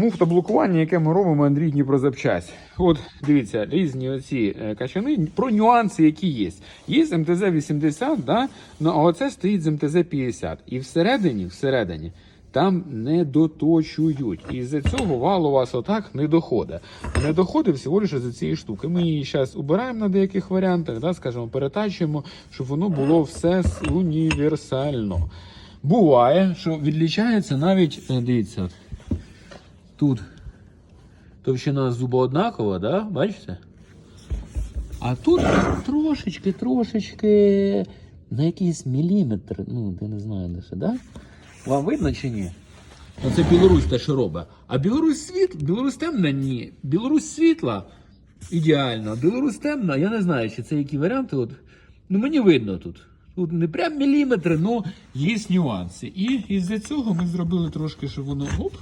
Муфтоблокування, яке ми робимо Андрій Дніпрозапчасть. От дивіться, різні оці е, качани про нюанси, які є. Є МТЗ 80, да? ну, а оце стоїть з МТЗ 50. І всередині, всередині там не доточують. І з-за цього вал у вас отак не доходить. Не доходить всього лише за цієї штуки. Ми її зараз убираємо на деяких варіантах, да, скажімо, перетачуємо, щоб воно було все універсально. Буває, що відлічається навіть, е, дивіться, тут товщина зуба однакова, да? бачите? А тут трошечки, трошечки на якийсь міліметр, ну, я не знаю, це, да? Вам видно чи ні? Оце Білорусь те, що робить. А Білорусь світ, Білорусь темна, ні. Білорусь світла ідеально. Білорусь темна, я не знаю, чи це які варіанти. От, ну мені видно тут. Тут не прям міліметри, але є нюанси. І із-за цього ми зробили трошки, щоб воно оп,